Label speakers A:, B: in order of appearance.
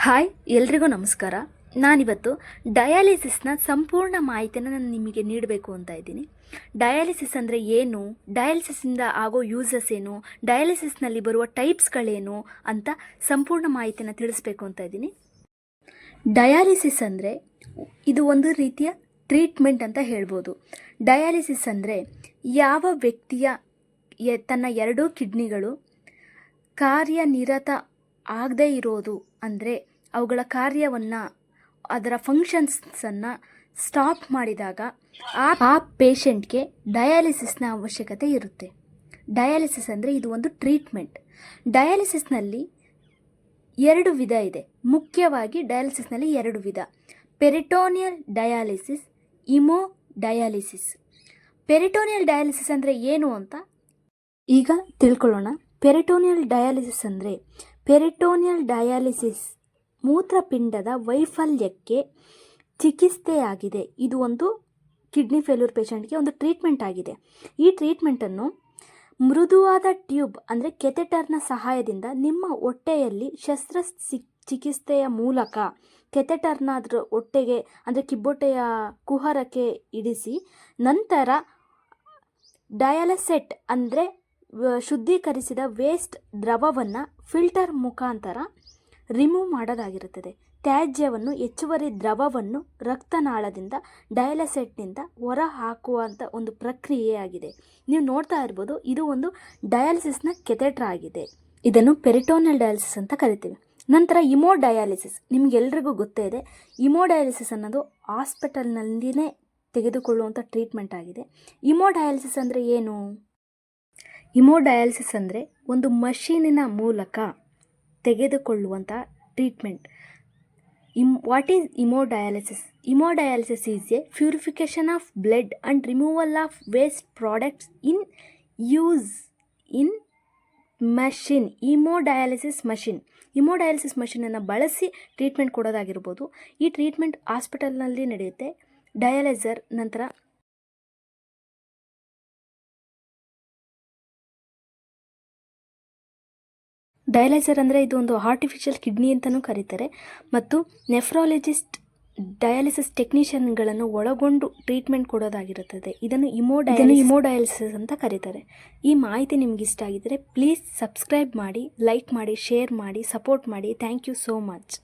A: Hi, ಎಲ್ರಿಗೂ ನಮಸ್ಕಾರ. ನಾನಿವತ್ತು ಡಯಾಲಿಸಿಸ್ನ ಸಂಪೂರ್ಣ ಮಾಹಿತಿಯನ್ನು ನಾನು ನಿಮಗೆ ನೀಡಬೇಕು ಅಂತ ಇದ್ದೀನಿ. ಡಯಾಲಿಸಿಸ್ ಅಂದರೆ ಏನು? ಡಯಾಲಿಸಿಸಿಂದ ಆಗೋ ಯೂಸಸ್ ಏನು? ಡಯಾಲಿಸಿಸ್ನಲ್ಲಿ ಬರುವ ಟೈಪ್ಸ್ಗಳೇನು? ಅಂತ ಸಂಪೂರ್ಣ ಮಾಹಿತಿಯನ್ನು ತಿಳಿಸ್ಬೇಕು ಅಂತ ಇದ್ದೀನಿ. ಡಯಾಲಿಸಿಸ್ ಅಂದರೆ ಇದು ಒಂದು ರೀತಿಯ ಟ್ರೀಟ್ಮೆಂಟ್ ಅಂತ ಹೇಳ್ಬೋದು. ಡಯಾಲಿಸಿಸ್ ಅಂದರೆ ಯಾವ ವ್ಯಕ್ತಿಯ ತನ್ನ ಎರಡೂ ಕಿಡ್ನಿಗಳು ಕಾರ್ಯನಿರತ ಆಗದೇ ಇರೋದು ಅಂದರೆ ಅವುಗಳ ಕಾರ್ಯವನ್ನು, ಅದರ ಫಂಕ್ಷನ್ಸನ್ನು ಸ್ಟಾಪ್ ಮಾಡಿದಾಗ ಆ ಆ ಪೇಷಂಟ್ಗೆ ಡಯಾಲಿಸಿಸ್ನ ಅವಶ್ಯಕತೆ ಇರುತ್ತೆ. ಡಯಾಲಿಸಿಸ್ ಅಂದರೆ ಇದು ಒಂದು ಟ್ರೀಟ್ಮೆಂಟ್ ಡಯಾಲಿಸಿಸ್ನಲ್ಲಿ ಎರಡು ವಿಧ ಇದೆ. ಮುಖ್ಯವಾಗಿ ಡಯಾಲಿಸಿಸ್ನಲ್ಲಿ ಎರಡು ವಿಧ. Peritoneal dialysis hemo dialysis peritoneal dialysis ಅಂದರೆ ಏನು ಅಂತ ಈಗ ತಿಳ್ಕೊಳ್ಳೋಣ. ಪೆರಿಟೋನಿಯಲ್ ಡಯಾಲಿಸಿಸ್ ಅಂದರೆ ಪೆರಿಟೋನಿಯಲ್ ಡಯಾಲಿಸಿಸ್ ಮೂತ್ರಪಿಂಡದ ವೈಫಲ್ಯಕ್ಕೆ ಚಿಕಿತ್ಸೆಯಾಗಿದೆ. ಇದು ಒಂದು ಕಿಡ್ನಿ ಫೇಲ್ಯೂರ್ ಪೇಷಂಟ್ಗೆ ಒಂದು ಟ್ರೀಟ್ಮೆಂಟ್ ಆಗಿದೆ. ಈ ಟ್ರೀಟ್ಮೆಂಟನ್ನು ಮೃದುವಾದ ಟ್ಯೂಬ್ ಅಂದರೆ ಕೆಥೆಟರ್ನ ಸಹಾಯದಿಂದ ನಿಮ್ಮ ಹೊಟ್ಟೆಯಲ್ಲಿ ಶಸ್ತ್ರ ಚಿಕಿತ್ಸೆಯ ಮೂಲಕ ಕೆಥೆಟರ್ನ ಅದರ ಹೊಟ್ಟೆಗೆ ಅಂದರೆ ಕಿಬ್ಬೊಟ್ಟೆಯ ಕುಹರಕ್ಕೆ ಇಡಿಸಿ ನಂತರ ಡಯಾಲಸೆಟ್ ಅಂದರೆ ಶುದ್ಧೀಕರಿಸಿದ ವೇಸ್ಟ್ ದ್ರವವನ್ನು ಫಿಲ್ಟರ್ ಮುಖಾಂತರ ರಿಮೂವ್ ಮಾಡೋದಾಗಿರುತ್ತದೆ. ತ್ಯಾಜ್ಯವನ್ನು, ಹೆಚ್ಚುವರಿ ದ್ರವವನ್ನು ರಕ್ತನಾಳದಿಂದ ಡಯಾಲಸೆಟ್ನಿಂದ ಹೊರ ಹಾಕುವಂಥ ಒಂದು ಪ್ರಕ್ರಿಯೆಯಾಗಿದೆ. ನೀವು ನೋಡ್ತಾ ಇರ್ಬೋದು, ಇದು ಒಂದು ಡಯಾಲಿಸಿಸ್ನ ಕೆಥೆಟ್ರ ಆಗಿದೆ. ಇದನ್ನು ಪೆರಿಟೋನಲ್ ಡಯಾಲಿಸಿಸ್ ಅಂತ ಕರಿತೀವಿ. ನಂತರ ಇಮೋ ಡಯಾಲಿಸಿಸ್ ನಿಮಗೆಲ್ರಿಗೂ ಗೊತ್ತೇ ಇದೆ. ಇಮೋ ಡಯಾಲಿಸಿಸ್ ಅನ್ನೋದು ಹಾಸ್ಪಿಟಲ್ನಲ್ಲಿನೇ ತೆಗೆದುಕೊಳ್ಳುವಂಥ ಟ್ರೀಟ್ಮೆಂಟ್ ಆಗಿದೆ. ಇಮೋ ಡಯಾಲಿಸಿಸ್ ಅಂದರೆ ಏನು? ಇಮೋ ಡಯಾಲಿಸಿಸ್ ಅಂದರೆ ಒಂದು ಮಷೀನಿನ ಮೂಲಕ ತೆಗೆದುಕೊಳ್ಳುವಂಥ treatment. Um what is hemodialysis hemodialysis is a purification of blood and removal of waste products in use in machine hemodialysis machine. Hemodialysis ಮಷಿನನ್ನು ಬಳಸಿ ಟ್ರೀಟ್ಮೆಂಟ್ ಕೊಡೋದಾಗಿರ್ಬೋದು. ಈ ಟ್ರೀಟ್ಮೆಂಟ್ ಹಾಸ್ಪಿಟಲ್ನಲ್ಲಿ ನಡೆಯುತ್ತೆ. ಡಯಾಲೈಸರ್ ನಂತರ ಡಯಾಲೈಸರ್ ಅಂದರೆ ಇದು ಒಂದು ಆರ್ಟಿಫಿಷಿಯಲ್ ಕಿಡ್ನಿ ಅಂತಲೂ ಕರೀತಾರೆ. ಮತ್ತು ನೆಫ್ರಾಲಜಿಸ್ಟ್ ಡಯಾಲಿಸಿಸ್ ಟೆಕ್ನಿಷಿಯನ್ಗಳನ್ನು ಒಳಗೊಂಡು ಟ್ರೀಟ್ಮೆಂಟ್ ಕೊಡೋದಾಗಿರುತ್ತದೆ. ಇದನ್ನು ಇಮೋ ಇದನ್ನು ಇಮೋ ಡಯಾಲಿಸಿಸ್ ಅಂತ ಕರೀತಾರೆ. ಈ ಮಾಹಿತಿ ನಿಮ್ಗೆ ಇಷ್ಟ ಆಗಿದ್ದರೆ ಪ್ಲೀಸ್ ಸಬ್ಸ್ಕ್ರೈಬ್ ಮಾಡಿ ಲೈಕ್ ಮಾಡಿ ಶೇರ್ ಮಾಡಿ ಸಪೋರ್ಟ್ ಮಾಡಿ. Thank you so much